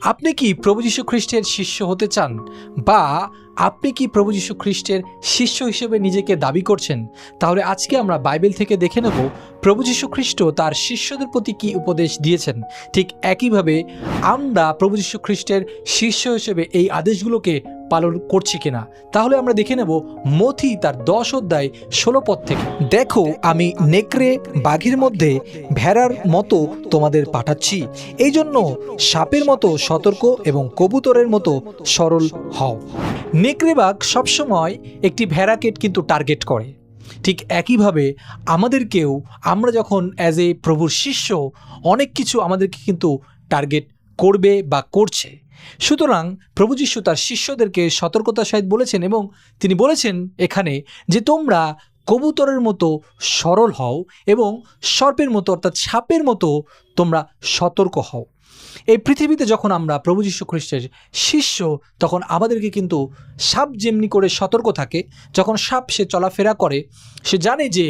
আপনি কি প্রভু যীশু খ্রিস্টের শিষ্য হতে চান? বা আপনি কি প্রভু যীশু খ্রিস্টের শিষ্য হিসেবে নিজেকে দাবি করছেন? তাহলে আজকে আমরা বাইবেল থেকে দেখে নেব প্রভু যীশু খ্রিস্ট তার শিষ্যদের প্রতি কি উপদেশ দিয়েছেন। ঠিক একইভাবে আমরা প্রভু যীশু খ্রিস্টের শিষ্য হিসেবে এই আদেশগুলোকে পালন করছি কিনা? তাহলে আমরা দেখে নেব মথি তার দশ অধ্যায় ষোলো পদ থেকে। দেখো, আমি নেকড়ে বাঘের মধ্যে ভেড়ার মতো তোমাদের পাঠাচ্ছি। এই জন্য সাপের মতো সতর্ক এবং কবুতরের মতো সরল হও। নেকড়ে বাঘ সবসময় একটি ভেড়াকে কিন্তু টার্গেট করে। ঠিক একইভাবে আমাদেরকেও আমরা যখন অ্যাজ এ প্রভুর শিষ্য অনেক কিছু আমাদেরকে কিন্তু টার্গেট করবে বা করছে। সুতরাং প্রভু যিশু তার শিষ্যদেরকে সতর্কতার সহিত বলেছেন এবং তিনি বলেছেন এখানে যে তোমরা কবুতরের মতো সরল হও এবং সর্পের মতো অর্থাৎ সাপের মতো তোমরা সতর্ক হও। এই পৃথিবীতে যখন আমরা প্রভু যীশু খ্রিস্টের শিষ্য, তখন আমাদেরকে কিন্তু সাপ যেমনি করে সতর্ক থাকে। যখন সাপ সে চলাফেরা করে, সে জানে যে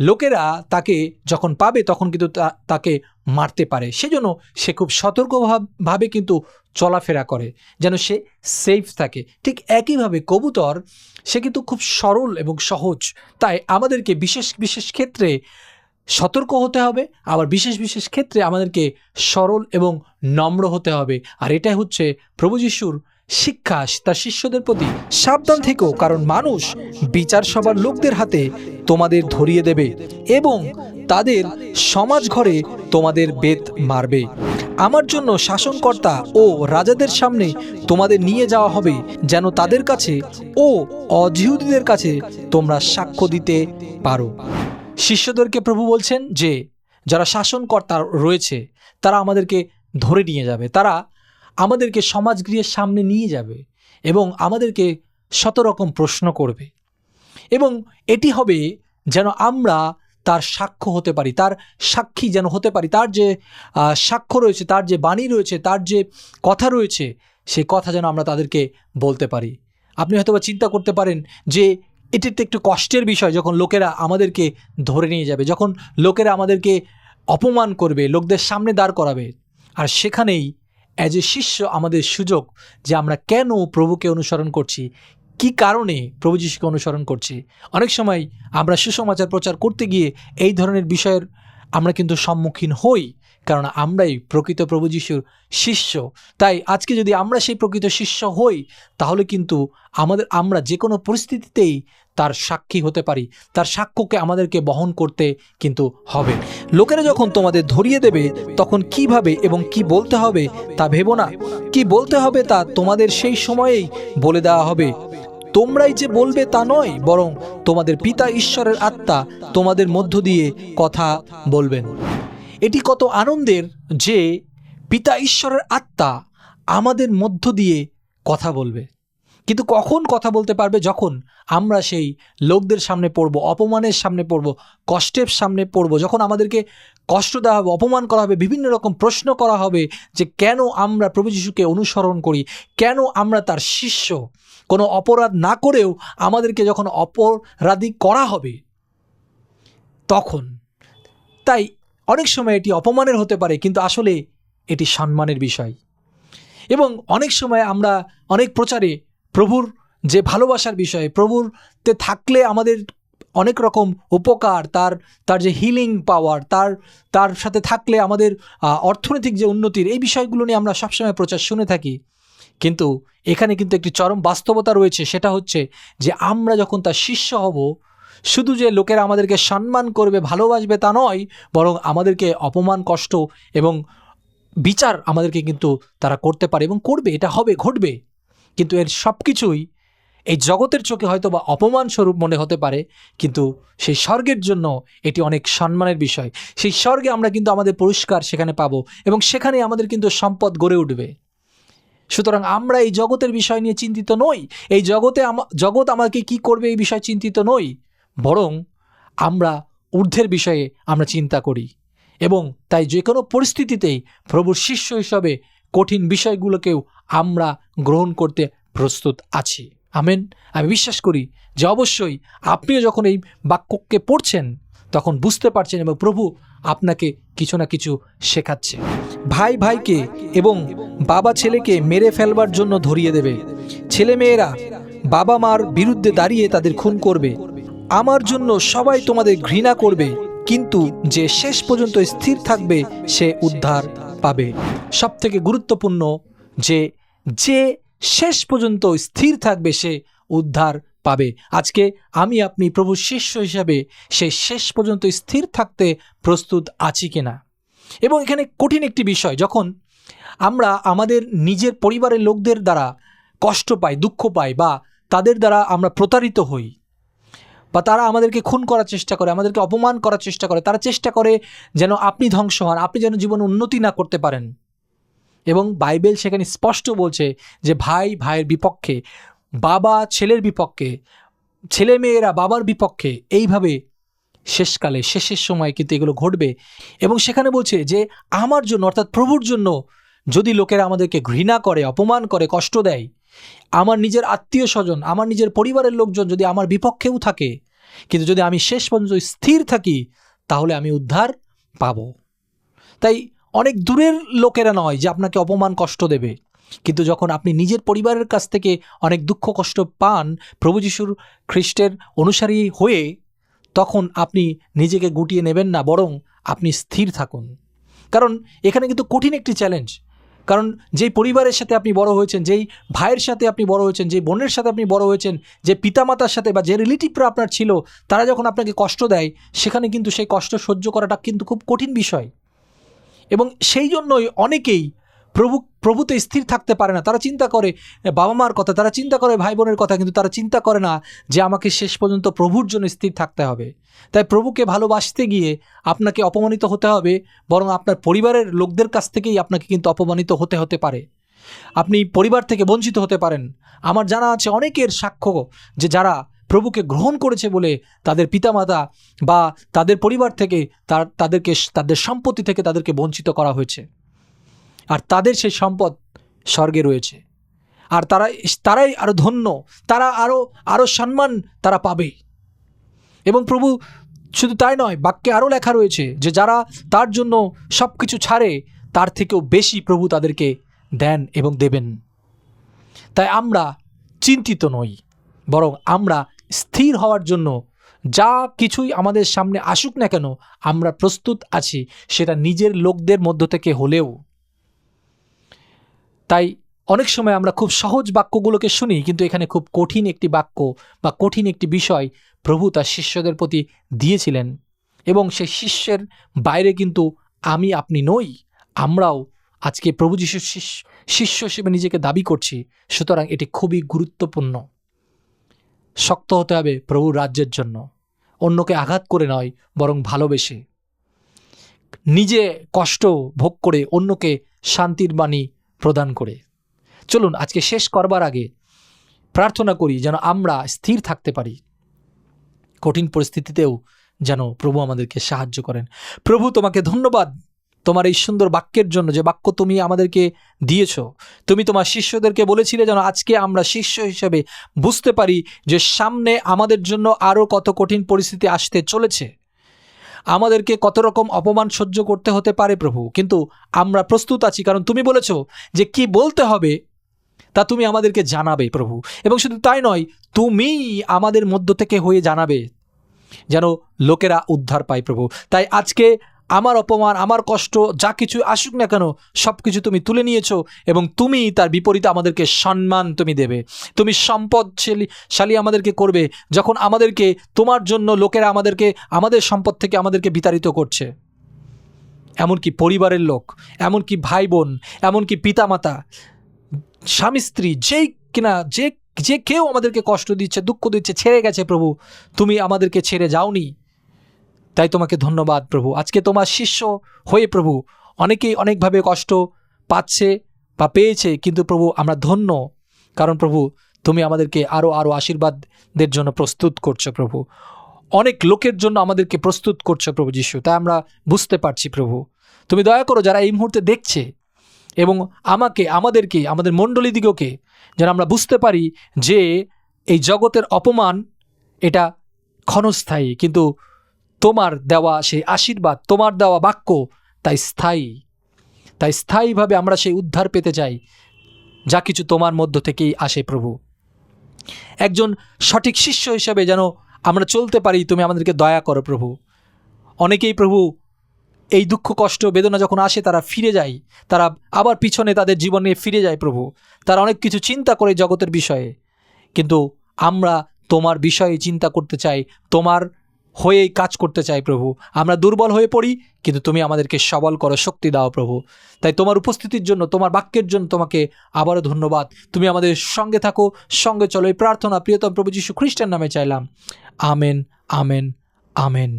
লোকেরা তাকে যখন পাবে, তখন কিন্তু তাকে মারতে পারে। সেজন্য সে খুব সতর্কভাবে কিন্তু চলাফেরা করে, যেন সে সেফ থাকে। ঠিক একইভাবে কবুতর, সে কিন্তু খুব সরল এবং সহজ। তাই আমাদেরকে বিশেষ বিশেষ ক্ষেত্রে সতর্ক হতে হবে, আবার বিশেষ বিশেষ ক্ষেত্রে আমাদেরকে সরল এবং নম্র হতে হবে। আর এটাই হচ্ছে প্রভু যিশুর শিক্ষা। তার শিষ্যদের প্রতি সাবধান থেকো, কারণ মানুষ বিচার সবার লোকদের হাতে তোমাদের ধরিয়ে দেবে এবং তাদের সমাজ ঘরে তোমাদের বেত মারবে। আমার জন্য শাসনকর্তা ও রাজাদের সামনে তোমাদের নিয়ে যাওয়া হবে, যেন তাদের কাছে ও অজিহুদীদের কাছে তোমরা সাক্ষ্য দিতে পারো। শিষ্যদেরকে প্রভু বলছেন যে, যারা শাসনকর্তা রয়েছে, তারা আমাদেরকে ধরে নিয়ে যাবে। তারা আমাদেরকে সমাজগৃহের সামনে নিয়ে যাবে এবং আমাদেরকে শত রকম প্রশ্ন করবে। এবং এটি হবে যেন আমরা তার সাক্ষ্য হতে পারি, তার সাক্ষী যেন হতে পারি, তার যে সাক্ষ্য রয়েছে, তার যে বাণী রয়েছে, তার যে কথা রয়েছে, সে কথা যেন আমরা তাদেরকে বলতে পারি। আপনি হয়তো চিন্তা করতে পারেন যে এটি তো একটু কষ্টের বিষয় যখন লোকেরা আমাদেরকে ধরে নিয়ে যাবে, যখন লোকেরা আমাদেরকে অপমান করবে, লোকদের সামনে দাঁড় করাবে। আর সেখানেই অ্যাজ এ শিষ্য আমাদের সুযোগ যে আমরা কেন প্রভুকে অনুসরণ করছি, কি কারণে প্রভু যিশুকে অনুসরণ করছি। অনেক সময় আমরা সুসমাচার প্রচার করতে গিয়ে এই ধরনের বিষয়ের আমরা কিন্তু সম্মুখীন হই, কারণ আমরাই প্রকৃত প্রভু যিশুর শিষ্য। তাই আজকে যদি আমরা সেই প্রকৃত শিষ্য হই, তাহলে কিন্তু আমাদের, আমরা যে কোনো পরিস্থিতিতেই তার সাক্ষী হতে পারি, তার সাক্ষ্যকে আমাদেরকে বহন করতে কিন্তু হবে। লোকেরা যখন তোমাদের ধরিয়ে দেবে, তখন কীভাবে এবং কি বলতে হবে তা ভেবো না। কি বলতে হবে তা তোমাদের সেই সময়েই বলে দেওয়া হবে। তোমরাই যে বলবে তা নয়, বরং তোমাদের পিতা ঈশ্বরের আত্মা তোমাদের মধ্য দিয়ে কথা বলবেন। এটি কত আনন্দের যে পিতা ঈশ্বরের আত্মা আমাদের মধ্য দিয়ে কথা বলবে। কিন্তু কখন কথা বলতে পারবে? যখন আমরা সেই লোকদের সামনে পড়ব, অপমানের সামনে পড়ব, কষ্টের সামনে পড়ব, যখন আমাদেরকে কষ্ট দেওয়া হবে, অপমান করা হবে, বিভিন্ন রকম প্রশ্ন করা হবে যে কেন আমরা প্রভু যিশুকে অনুসরণ করি? কেন আমরা তার শিষ্য? কোনো অপরাধ না করেও আমাদেরকে যখন অপরাধী করা হবে, তখন। তাই অনেক সময় এটি অপমানের হতে পারে, কিন্তু আসলে এটি সম্মানের বিষয়। এবং অনেক সময় আমরা অনেক প্রচারে প্রভুর যে ভালোবাসার বিষয় প্রভুরতে থাকলে আমাদের অনেক রকম উপকার, তার তার যে হিলিং পাওয়ার তার তার সাথে থাকলে আমাদের অর্থনৈতিক যে উন্নতির, এই বিষয়গুলো নিয়ে আমরা সবসময় প্রচার শুনে থাকি। কিন্তু এখানে কিন্তু একটি চরম বাস্তবতা রয়েছে, সেটা হচ্ছে যে আমরা যখন তার শিষ্য হব, শুধু যে লোকেরা আমাদেরকে সম্মান করবে, ভালোবাসবে তা নয়, বরং আমাদেরকে অপমান, কষ্ট এবং বিচার আমাদেরকে কিন্তু তারা করতে পারে এবং করবে, এটা হবে, ঘটবে। কিন্তু এর সব কিছুই এই জগতের চোখে হয়তো বা অপমান স্বরূপ মনে হতে পারে, কিন্তু সেই স্বর্গের জন্য এটি অনেক সম্মানের বিষয়। সেই স্বর্গে আমরা কিন্তু আমাদের পুরস্কার সেখানে পাবো এবং সেখানে আমাদের কিন্তু সম্পদ গড়ে উঠবে। সুতরাং আমরা এই জগতের বিষয় নিয়ে চিন্তিত নই। এই জগতে জগৎ আমাকে কি করবে এই বিষয়ে চিন্তিত নই। বরং আমরা ঊর্ধ্বের বিষয়ে আমরা চিন্তা করি এবং তাই যে কোনো পরিস্থিতিতেই প্রভুর শিষ্য হিসাবে কঠিন বিষয়গুলোকেও আমরা গ্রহণ করতে প্রস্তুত আছি। আমেন। আমি বিশ্বাস করি যে অবশ্যই আপনিও যখন এই বাক্যকে পড়ছেন, তখন বুঝতে পারছেন এবং প্রভু আপনাকে কিছু না কিছু শেখাচ্ছে। ভাই ভাইকে এবং বাবা ছেলেকে মেরে ফেলবার জন্য ধরিয়ে দেবে। ছেলে মেয়েরা বাবা মার বিরুদ্ধে দাঁড়িয়ে তাদের খুন করবে। আমার জন্য সবাই তোমাদের ঘৃণা করবে, কিন্তু যে শেষ পর্যন্ত স্থির থাকবে, সে উদ্ধার পাবে। সব থেকে গুরুত্বপূর্ণ যে যে শেষ পর্যন্ত স্থির থাকবে সে উদ্ধার পাবে। আজকে আমি আপনি প্রভু শিষ্য হিসাবে সে শেষ পর্যন্ত স্থির থাকতে প্রস্তুত আছি কিনা। এবং এখানে কঠিন একটি বিষয়, যখন আমরা আমাদের নিজের পরিবারের লোকদের দ্বারা কষ্ট পাই, দুঃখ পাই বা তাদের দ্বারা আমরা প্রতারিত হই বা তারা আমাদেরকে খুন করার চেষ্টা করে, আমাদেরকে অপমান করার চেষ্টা করে, তারা চেষ্টা করে যেন আপনি ধ্বংস হন, আপনি যেন জীবনে উন্নতি না করতে পারেন। এবং বাইবেল সেখানে স্পষ্ট বলছে যে ভাই ভাইয়ের বিপক্ষে, বাবা ছেলের বিপক্ষে, ছেলে মেয়েরা বাবার বিপক্ষে এইভাবে শেষকালে, শেষের সময় কিন্তু এগুলো ঘটবে। এবং সেখানে বলছে যে আমার জন্য অর্থাৎ প্রভুর জন্য যদি লোকেরা আমাদেরকে ঘৃণা করে, অপমান করে, কষ্ট দেয় আমার নিজের আত্মীয় স্বজন, আমার নিজের পরিবারের লোকজন যদি আমার বিপক্ষেও থাকে, কিন্তু যদি আমি শেষ পর্যন্ত স্থির থাকি, তাহলে আমি উদ্ধার পাব। তাই অনেক দূরের লোকেরা নয় যে আপনাকে অপমান কষ্ট দেবে, কিন্তু যখন আপনি নিজের পরিবারের কাছ থেকে অনেক দুঃখ কষ্ট পান প্রভু যিশুর খ্রিস্টের অনুসারী হয়ে, তখন আপনি নিজেকে গুটিয়ে নেবেন না, বরং আপনি স্থির থাকুন। কারণ এখানে কিন্তু কঠিন একটি চ্যালেঞ্জ কারণ যেই পরিবারের সাথে আপনি বড় হয়েছেন, যেই ভাইয়ের সাথে আপনি বড় হয়েছেন, যেই বোনের সাথে আপনি বড় হয়েছেন, যে পিতামাতার সাথে বা যে রিলেটিভরা আপনার ছিল, তারা যখন আপনাকে কষ্ট দেয়, সেখানে কিন্তু সেই কষ্ট সহ্য করাটা কিন্তু খুব কঠিন বিষয়। এবং সেই জন্যই অনেকেই প্রভু, প্রভুতে স্থির থাকতে পারে না। তারা চিন্তা করে বাবা মার কথা, তারা চিন্তা করে ভাই বোনের কথা, কিন্তু তারা চিন্তা করে না যে আমাকে শেষ পর্যন্ত প্রভুর জন্য স্থির থাকতে হবে। তাই প্রভুকে ভালোবাসতে গিয়ে আপনাকে অপমানিত হতে হবে, বরং আপনার পরিবারের লোকদের কাছ থেকেই আপনাকে কিন্তু অপমানিত হতে হতে পারে। আপনি পরিবার থেকে বঞ্চিত হতে পারেন। আমার জানা আছে অনেকের সাক্ষ্য যে যারা প্রভুকে গ্রহণ করেছে বলে তাদের পিতামাতা বা তাদের পরিবার থেকে তার, তাদেরকে, তাদের সম্পত্তি থেকে তাদেরকে বঞ্চিত করা হয়েছে। আর তাদের সেই সম্পদ স্বর্গে রয়েছে। আর তারা তারাই আরও ধন্য, তারা আরও আরও সম্মান তারা পাবে। এবং প্রভু, শুধু তাই নয়, বাক্যে আরও লেখা রয়েছে যে যারা তার জন্য সব কিছু ছাড়ে, তার থেকেও বেশি প্রভু তাদেরকে দেন এবং দেবেন। তাই আমরা চিন্তিত নই, বরং আমরা স্থির হওয়ার জন্য যা কিছুই আমাদের সামনে আসুক না কেন, আমরা প্রস্তুত আছি, সেটা নিজের লোকদের মধ্য থেকে হলেও। তাই অনেক সময় আমরা খুব সহজ বাক্যগুলোকে শুনি, কিন্তু এখানে খুব কঠিন একটি বাক্য বা কঠিন একটি বিষয় প্রভু তার শিষ্যদের প্রতি দিয়েছিলেন। এবং সেই শিষ্যের বাইরে কিন্তু আমি, আপনি নই, আমরাও আজকে প্রভু যিশুর শিষ্য শিষ্য হিসেবে নিজেকে দাবি করছি, সুতরাং এটি খুবই গুরুত্বপূর্ণ। শক্ত হতে হবে প্রভু রাজ্যের জন্য, অন্যকে আঘাত করে নয়, বরং ভালোবেসে। নিজে কষ্ট ভোগ করে অন্যকে শান্তির বাণী প্রদান করে। চলুন, আজকে শেষ করবার আগে প্রার্থনা করি যেন আমরা স্থির থাকতে পারি। কঠিন পরিস্থিতিতেও যেন প্রভু আমাদেরকে সাহায্য করেন। প্রভু, তোমাকে ধন্যবাদ। তোমার এই সুন্দর বাক্যের জন্য যে বাক্য তুমি আমাদেরকে দিয়েছ, তুমি তোমার শিষ্যদেরকে বলেছিলে যেন আজকে আমরা শিষ্য হিসেবে বুঝতে পারি যে সামনে আমাদের জন্য আরও কত কঠিন পরিস্থিতি আসতে চলেছে। আমাদেরকে কত রকম অপমান সহ্য করতে হতে পারে প্রভু? কিন্তু আমরা প্রস্তুত আছি, কারণ তুমি বলেছ যে কি বলতে হবে তা তুমি আমাদেরকে জানাবে প্রভু। এবং শুধু তাই নয়, তুমি আমাদের মধ্য থেকে হয়ে জানাবে, যেন লোকেরা উদ্ধার পায় প্রভু। তাই আজকে আমার অপমান, আমার কষ্ট, যা কিছু আসুক না কেন সব কিছু তুমি তুলে নিয়েছো এবং তুমি তার বিপরীতে আমাদেরকে সম্মান তুমি দেবে। তুমি সম্পদশালী, শালী আমাদেরকে করবে যখন আমাদেরকে, তোমার জন্য লোকেরা আমাদেরকে, আমাদের সম্পদ থেকে আমাদেরকে বিতাড়িত করছে। এমনকি পরিবারের লোক, এমনকি ভাই বোন এমনকি পিতামাতা, স্বামী, স্ত্রী, যেই কিনা, যে যে কেউ আমাদেরকে কষ্ট দিচ্ছে, দুঃখ দিচ্ছে, ছেড়ে গেছে প্রভু, তুমি আমাদেরকে ছেড়ে যাওনি। তাই তোমাকে ধন্যবাদ, প্রভু। আজকে তোমার শিষ্য হয়ে, প্রভু, অনেকেই অনেকভাবে কষ্ট পাচ্ছে বা পেয়েছে, কিন্তু প্রভু, আমরা ধন্য। কারণ, প্রভু, তুমি আমাদেরকে আরও আরও আশীর্বাদের জন্য প্রস্তুত করছ, প্রভু। অনেক লোকের জন্য আমাদেরকে প্রস্তুত করছ, প্রভু যিশু। তাই আমরা বুঝতে পারছি, প্রভু। তুমি দয়া করো, যারা এই মুহূর্তে দেখছে এবং আমাকে, আমাদেরকে, আমাদের মণ্ডলীদিগকে, যেন আমরা বুঝতে পারি যে এই জগতের অপমান, এটা ক্ষণস্থায়ী। কিন্তু তোমার দেওয়া সেই আশীর্বাদ, তোমার দেওয়া বাক্য, তাই স্থায়ী। তাই স্থায়ীভাবে আমরা সেই উদ্ধার পেতে চাই। যা কিছু তোমার মধ্য থেকেই আসে প্রভু। একজন সঠিক শিষ্য হিসেবে যেন আমরা চলতে পারি, তুমি আমাদেরকে দয়া করো প্রভু। অনেকেই প্রভু, এই দুঃখ, কষ্ট, বেদনা যখন আসে, তারা ফিরে যায়। তারা আবার পিছনে তাদের জীবনে ফিরে যায় প্রভু। তারা অনেক কিছু চিন্তা করে জগতের বিষয়ে। কিন্তু আমরা তোমার বিষয়ে চিন্তা করতে চাই, তোমার হয়েই কাজ করতে চাই প্রভু। আমরা দুর্বল হয়ে পড়ি, কিন্তু তুমি আমাদেরকে সবল করো, শক্তি দাও প্রভু। তাই তোমার উপস্থিতির জন্য, তোমার বাক্যের জন্য তোমাকে আবারও ধন্যবাদ। তুমি আমাদের সঙ্গে থাকো, সঙ্গে চলো। এই প্রার্থনা প্রিয়তম প্রভু যীশু খ্রিস্টের নামে চাইলাম। Amen amen amen.